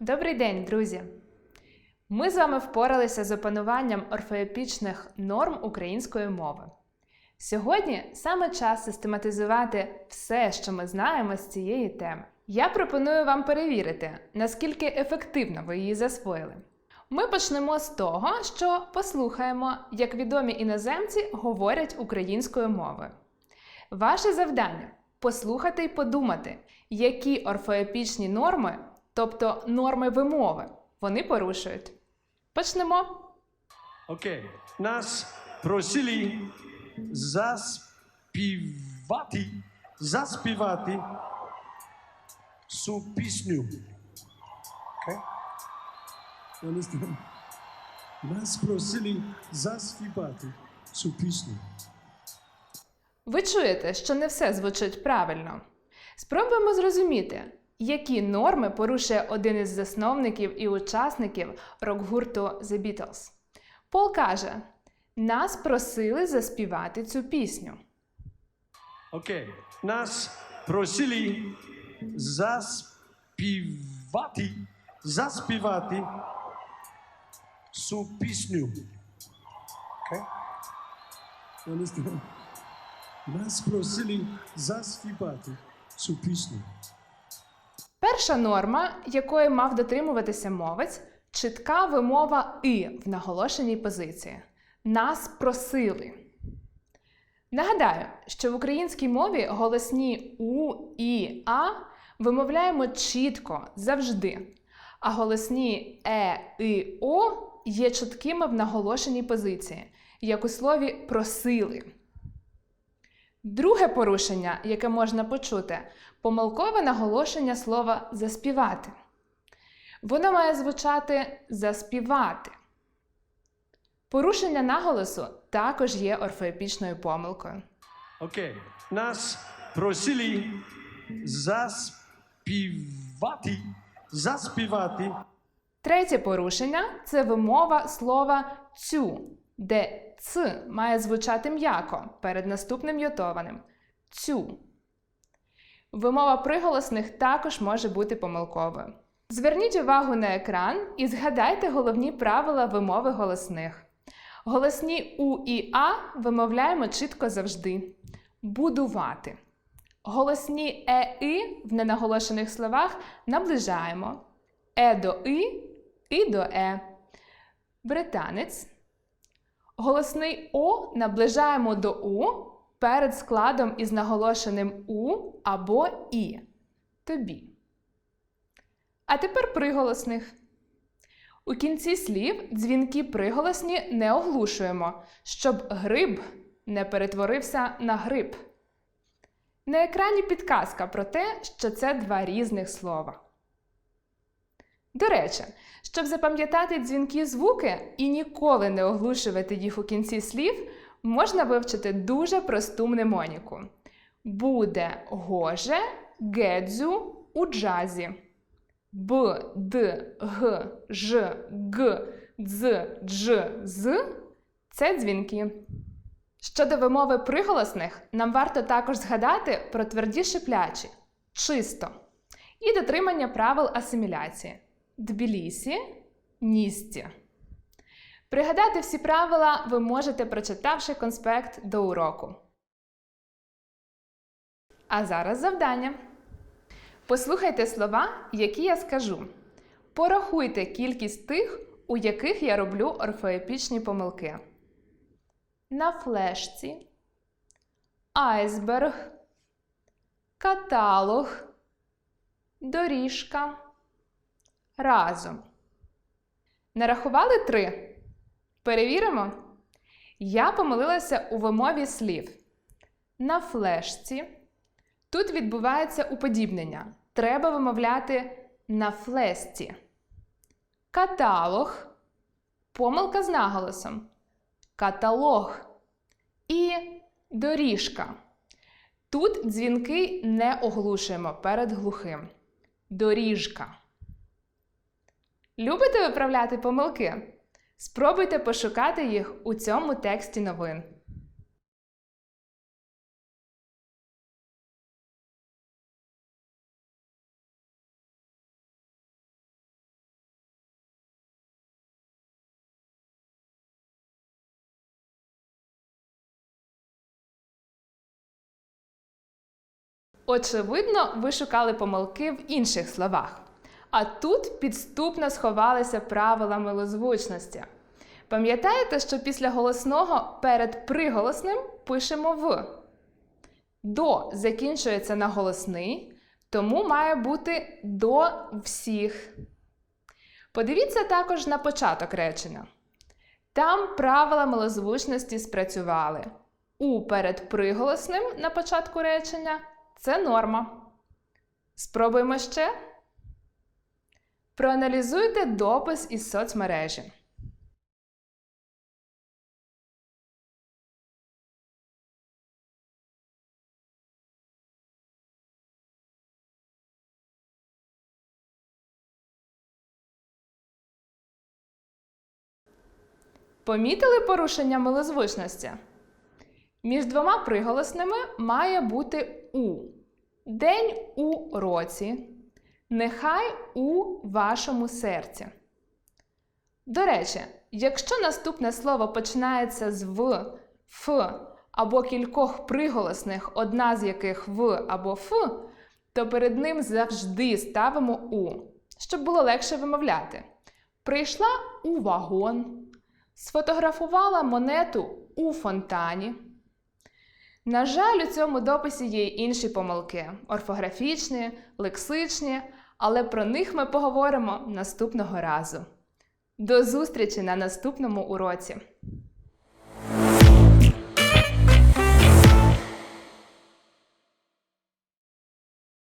Добрий день, друзі! Ми з вами впоралися з опануванням орфоепічних норм української мови. Сьогодні саме час систематизувати все, що ми знаємо з цієї теми. Я пропоную вам перевірити, наскільки ефективно ви її засвоїли. Ми почнемо з того, що послухаємо, як відомі іноземці говорять українською мовою. Ваше завдання послухати і подумати, які орфоепічні норми, тобто норми вимови, вони порушують. Почнемо. Окей. Нас просили заспівати, заспівати цю пісню. Окей? You? Нас просили заспівати цю пісню. Ви чуєте, що не все звучить правильно. Спробуємо зрозуміти, які норми порушує один із засновників і учасників рок-гурту The Beatles. Пол каже: нас просили заспівати цю пісню. Окей. Нас просили заспівати, заспівати цю пісню. Окей? Нас просили заспівати цю пісню. Перша норма, якої мав дотримуватися мовець, чітка вимова і в наголошеній позиції. Нас просили. Нагадаю, що в українській мові голосні у, і, а вимовляємо чітко завжди, а голосні е, і, о є чіткими в наголошеній позиції, як у слові просили. Друге порушення, яке можна почути, помилкове наголошення слова заспівати. Воно має звучати заспівати. Порушення наголосу також є орфоепічною помилкою. Окей. Нас просили заспівати, заспівати Третє порушення це вимова слова цю, де ц має звучати м'яко перед наступним йотованим. Цю. Вимова приголосних також може бути помилковою. Зверніть увагу на екран і згадайте головні правила вимови голосних. Голосні У і А вимовляємо чітко завжди. Будувати. Голосні Е і в ненаголошених словах наближаємо. Е до І, І до Е. Британець. Голосний О наближаємо до У перед складом із наголошеним У або І. Тобі. А тепер приголосних. У кінці слів дзвінки приголосні не оглушуємо, щоб гриб не перетворився на гриб. На екрані підказка про те, що це два різних слова. До речі, щоб запам'ятати дзвінки звуки і ніколи не оглушувати їх у кінці слів, можна вивчити дуже просту мнемоніку. Буде гоже гедзю у джазі. Б, Д, Г, Ж, Г, Дз, Дж, З це дзвінки. Щодо вимови приголосних, нам варто також згадати про тверді шиплячі чисто і дотримання правил асиміляції Тбілісі, Ністі. Пригадати всі правила ви можете, прочитавши конспект до уроку. А зараз завдання. Послухайте слова, які я скажу. Порахуйте кількість тих, у яких я роблю орфоепічні помилки. На флешці, айсберг, каталог, доріжка. Разом. Нарахували три. Перевіримо. Я помилилася у вимові слів. На флешці. Тут відбувається уподібнення. Треба вимовляти на флесті. Каталог. Помилка з наголосом. Каталог. І доріжка. Тут дзвінки не оглушуємо перед глухим. Доріжка. Любите виправляти помилки? Спробуйте пошукати їх у цьому тексті новин. Очевидно, ви шукали помилки в інших словах. А тут підступно сховалися правила милозвучності. Пам'ятаєте, що після голосного перед приголосним пишемо в. До закінчується на голосний, тому має бути до всіх. Подивіться також на початок речення. Там правила милозвучності спрацювали. У перед приголосним на початку речення це норма. Спробуємо ще. Проаналізуйте допис із соцмережі. Помітили порушення милозвучності? Між двома приголосними має бути у. День у році. Нехай у вашому серці. До речі, якщо наступне слово починається з в, ф або кількох приголосних, одна з яких в або ф, то перед ним завжди ставимо у, щоб було легше вимовляти. Прийшла у вагон, сфотографувала монету у фонтані. На жаль, у цьому дописі є й інші помилки орфографічні, лексичні, але про них ми поговоримо наступного разу. До зустрічі на наступному уроці!